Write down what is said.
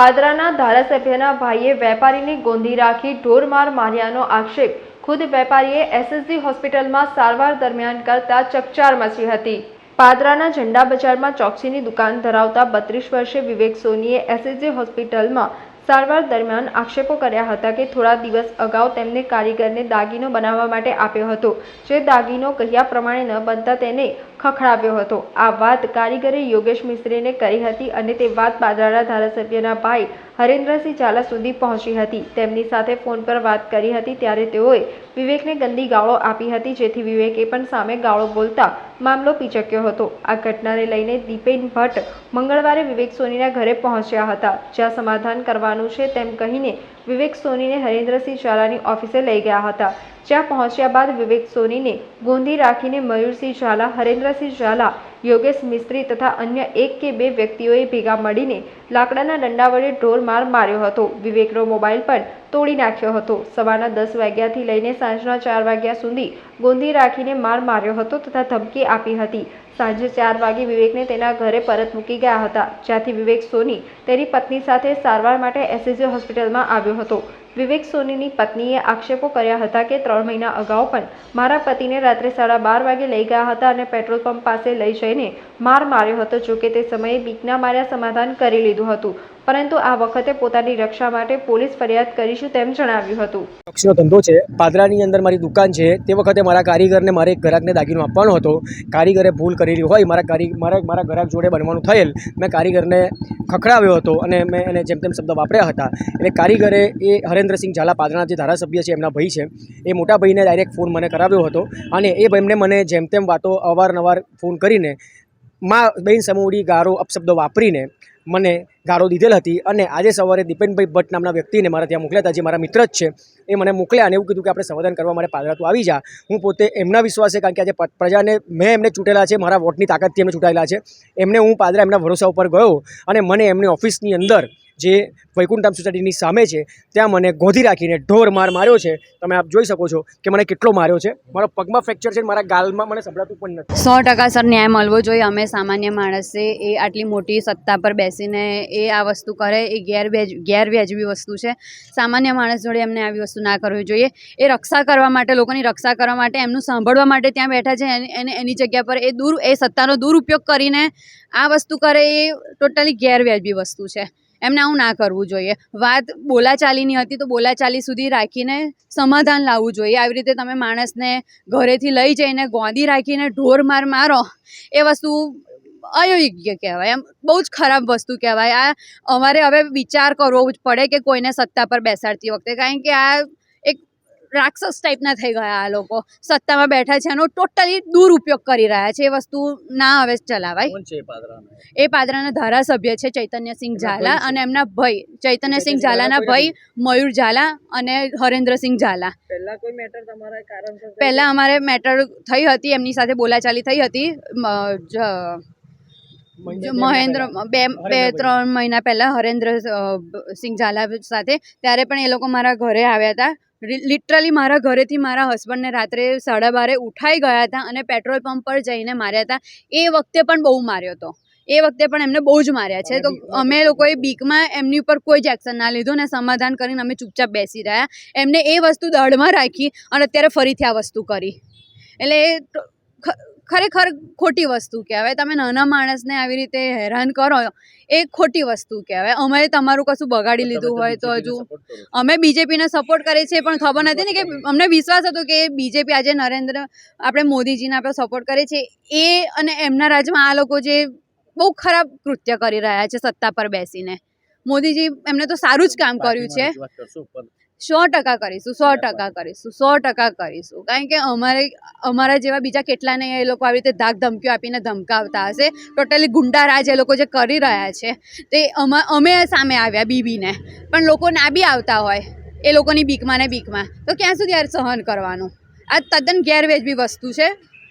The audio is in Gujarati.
પાદરાના ધારાસભ્યના ભાઈએ વેપારીને ગોંધી રાખી ઢોરમાર માર્યાનો આક્ષેપ. ખુદ વેપારીએ એસએસજી હોસ્પિટલમાં સારવાર દરમિયાન કરતા ચકચાર મચી હતી. પાદરાના ઝંડા બજારમાં ચોકસીની દુકાન ધરાવતા બત્રીસ વર્ષે વિવેક સોનીએ એસએસજી હોસ્પિટલમાં સારવાર દરમિયાન આક્ષેપો કર્યા હતા કે થોડા દિવસ અગાઉ તેમને કારીગરને દાગીનો બનાવવા માટે આપ્યો હતો. જે દાગીનો કહ્યા પ્રમાણે ન બનતા તેને ખખડાવ્યો હતો. આ વાત કારીગરે યોગેશ મિસ્ત્રીને કરી હતી અને તે વાત બાદરાના ધારાસભ્યના ભાઈ હરેન્દ્રસિંહ ઝાલા સુધી પહોંચી હતી. તેમની સાથે ફોન પર વાત કરી હતી ત્યારે તેઓએ વિવેકને ગંદી ગાળો આપી હતી, જેથી વિવેકે પણ સામે ગાળો બોલતા મામલો પીચક્યો હતો. આ ઘટનાને લઈને દીપેન ભટ્ટ મંગળવારે વિવેક સોનીના ઘરે પહોંચ્યા હતા. જ્યાં સમાધાન કરવાનું છે તેમ કહીને વિવેક સોનીને હરેન્દ્રસિંહ ઝાલાની ઓફિસે લઈ ગયા હતા. જ્યાં પહોંચ્યા બાદ વિવેક સોનીને ગોંધી રાખીને મયુરસિંહ ઝાલા, હરેન્દ્રસિંહ ઝાલા યોગેશ મિસ્ત્રી તથા અન્ય એક કે બે વ્યક્તિઓએ ભેગા મળીને લાકડાના દંડા વડે ઢોર માર માર્યો હતો. વિવેકનો મોબાઈલ પણ તોડી નાખ્યો હતો. સવારના દસ વાગ્યાથી લઈને સાંજના ચાર વાગ્યા સુધી ગોંધી રાખીને માર માર્યો હતો તથા ધમકી આપી હતી. સાંજે ચાર વાગે વિવેકને તેના ઘરે પરત મૂકી ગયા હતા, જ્યાંથી વિવેક સોની, તેની પત્ની સાથે સારવાર માટે એસએસજી હોસ્પિટલમાં આવ્યો હતો. વિવેક સોનીની પત્નીએ આક્ષેપો કર્યા હતા કે ત્રણ મહિના અગાઉ પણ મારા પતિને રાત્રે સાડા બાર વાગે લઈ ગયા હતા અને પેટ્રોલ પંપ પાસે લઈ જઈને માર માર્યો હતો, જોકે તે સમયે બીકના માર્યા સમાધાન કરી લીધું હતું. પરંતુ આ વખતે પોતાની રક્ષા માટે પોલીસ ફરિયાદ કરીશું તેમ જણાવ્યું હતું. પક્ષીનો ધંધો છે, પાદરાની અંદર મારી દુકાન છે, તે વખતે મારા કારીગરને મારે એક ગ્રાહકને દાગીનો આપવાનો હતો. કારીગરે ભૂલ કરેલી હોય, મારા કારી, મારા મારા ગ્રાહક જોડે બનવાનું થયેલ, મેં કારીગરને ખખડાવ્યો હતો અને મેં એને જેમ તેમ શબ્દ વાપર્યા હતા. એટલે કારીગરે એ હરેન્દ્રસિંહ ઝાલા પાદરાના જે ધારાસભ્ય છે, એમના ભાઈ છે, એ મોટા ભાઈને ડાયરેક્ટ ફોન મને કરાવ્યો હતો અને એ ભાઈને મને જેમ તેમ વાતો અવારનવાર ફોન કરીને માં બહેન સમૂડી ગારો અપશબ્દો વાપરીને મને ગારો દીધેલ હતી અને આજે સવારે દીપેનભાઈ ભટ્ટ નામના વ્યક્તિને મારા ત્યાં મોકલ્યા હતા, જે મારા મિત્ર જ છે, એ મને મોકલ્યા અને એવું કીધું કે આપણે સમાધાન કરવા માટે પાદરા તું આવી જા. હું પોતે એમના વિશ્વાસે, કારણ કે આજે પ્રજાને મેં એમને ચૂંટેલા છે, મારા વોટની તાકાતથી એમને ચૂંટાયેલા છે. એમને હું પાદરા એમના ભરોસા ઉપર ગયો અને મને એમની ઓફિસની અંદર જે વૈકુંઠધામ સોસાયટીની સામે છે, ત્યાં મને ગોધી રાખીને ઢોર માર માર્યો છે. તમે આપ જોઈ શકો છો કે મને કેટલો માર્યો છે. મારા પગમાં ફ્રેક્ચર છે મારા ગાલમાં મને સંભળાતું પણ નથી. સો ટકા સર ન્યાય મળવો જોઈએ. અમે સામાન્ય માણસે એ આટલી મોટી સત્તા પર બેસીને એ આ વસ્તુ કરે, એ ગેરવ્યાજ ગેરવ્યાજબી વસ્તુ છે. સામાન્ય માણસ જોડે એમને આવી વસ્તુ ના કરવી જોઈએ. એ રક્ષા કરવા માટે, લોકોની રક્ષા કરવા માટે, એમનું સાંભળવા માટે ત્યાં બેઠા છે. એને એને જગ્યા પર એ દૂર, એ સત્તાનો દુરુપયોગ કરીને આ વસ્તુ કરે એ ટોટલી ગેરવ્યાજબી વસ્તુ છે. એમને આવું ના કરવું જોઈએ. વાત બોલાચાલીની હતી તો બોલાચાલી સુધી રાખીને સમાધાન લાવવું જોઈએ. આવી રીતે તમે માણસને ઘરેથી લઈ જઈને ગોંદી રાખીને ઢોર માર મારો, એ વસ્તુ અયોગ્ય કહેવાય. એમ બહુ જ ખરાબ વસ્તુ કહેવાય. આ અમારે હવે વિચાર કરવો જ પડે કે કોઈને સત્તા પર બેસાડતી વખતે. કારણ કે આ રાક્ષસ ટાઈપના થઈ ગયા આ લોકો. સત્તામાં બેઠા છે એનો ટોટલી દુરુપયોગ કરી રહ્યા છે. એ વસ્તુ ના હવે ચલાવાય. એ પાદરાના? ધારાસભ્ય છે ચૈતન્યસિંહ ઝાલા અને એમના ભાઈ. ચૈતન્યસિંહ ઝાલાના ઝાલા ભાઈ મયુર ઝાલા અને હરેન્દ્રસિંહ ઝાલા. પહેલા કોઈ મેટર તમારા કારણસર પહેલાં અમારે મેટર થઈ હતી એમની સાથે બોલાચાલી થઈ હતી મહેન્દ્ર બે બે ત્રણ મહિના પહેલાં હરેન્દ્ર સિંહ ઝાલા સાથે ત્યારે પણ એ લોકો મારા ઘરે આવ્યા હતા. લિટરલી મારા ઘરેથી મારા હસબન્ડને રાત્રે સાડા બારે ઉઠાઈ ગયા હતા અને પેટ્રોલ પંપ પર જઈને માર્યા હતા. એ વખતે પણ બહુ માર્યો હતો. એ વખતે પણ એમને બહુ જ માર્યા છે. તો અમે લોકોએ બીકમાં એમની ઉપર કોઈ જ એક્શન ના લીધું ને સમાધાન કરીને અમે ચૂપચાપ બેસી રહ્યા. એમને એ વસ્તુ દળમાં રાખી અને અત્યારે ફરીથી આ વસ્તુ કરી. એટલે ખરેખર ખોટી વસ્તુ કહેવાય. તમે નાના માણસને આવી રીતે હેરાન કરો એ ખોટી વસ્તુ કહેવાય. અમે તમારું કશું બગાડી લીધું હોય તો હજુ અમે બીજેપીને સપોર્ટ કરીએ છીએ પણ ખબર નથી ને કે અમને વિશ્વાસ હતો કે બીજેપી આજે નરેન્દ્ર આપણે મોદીજીને આપણે સપોર્ટ કરીએ છીએ. એ અને એમના રાજમાં આ લોકો જે બહુ ખરાબ કૃત્ય કરી રહ્યા છે સત્તા પર બેસીને. મોદીજી એમને તો સારું જ કામ કર્યું છે. સો ટકા કરીશું સો ટકા કરીશું સો ટકા કરીશું. કારણ કે અમારે અમારા જેવા બીજા કેટલાને એ લોકો આવી રીતે ધાક ધમકીઓ આપીને ધમકાવતા હશે. ટોટલી ગુંડારાજ એ લોકો જે કરી રહ્યા છે. તે અમા અમે સામે આવ્યા બીબીને. પણ લોકો ના બી આવતા હોય. એ લોકોની બીકમાં ને બીકમાં. તો ક્યાં સુધી યાર સહન કરવાનું? આ તદ્દન ગેરવેજબી વસ્તુ છે.